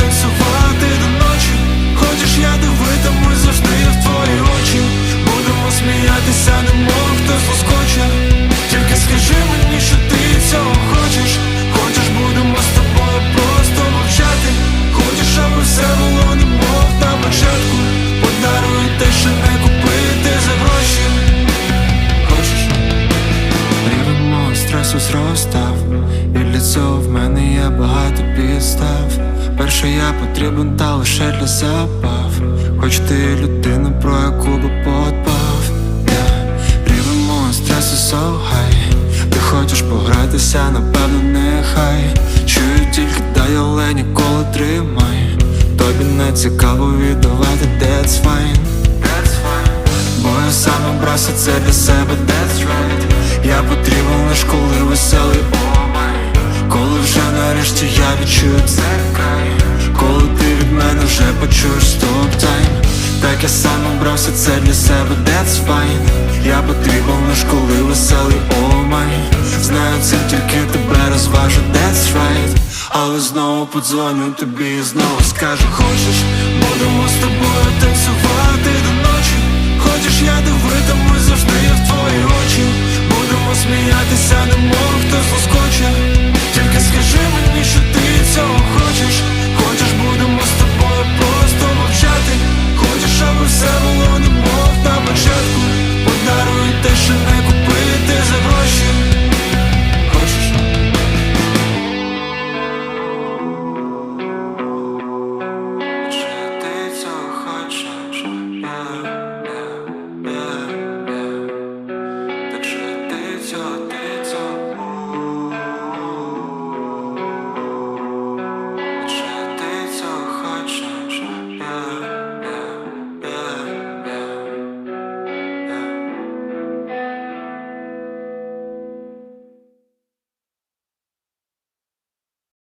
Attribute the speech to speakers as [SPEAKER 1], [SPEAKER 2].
[SPEAKER 1] танцювати до ночі, хочеш завжди в твої очі, будемо сміятися, немов хтось лоскоче Тільки скажи мені, що ти цього хочеш, хочеш, будемо з тобою просто мовчати, хочеш, аби все було, немов на початку, подаруй те, що не купити за гроші. Хочеш, рівень стресу зростав, і для в мене є багато підстав що я потрібен, та лише для забав. Хоч ти людина, про яку би подбав. Yeah. Рівень мого стресу so high. Ти хочеш погратися, напевно, нехай. Чую тільки дай, але ніколи тримай Тобі не цікаво віддавати, that's fine. Бо я сам обрався це для себе, that's right. Я потрібен лиш коли веселий, о май Коли вже нарешті я відчую це почуєш стоп тайм Так я сам обрався це для себе, that's fine. Я потрібен лиш коли веселий, о май Знаю, це тільки тебе розважу, that's right. Але знову подзвоню тобі і знову скажу Хочеш, будемо з тобою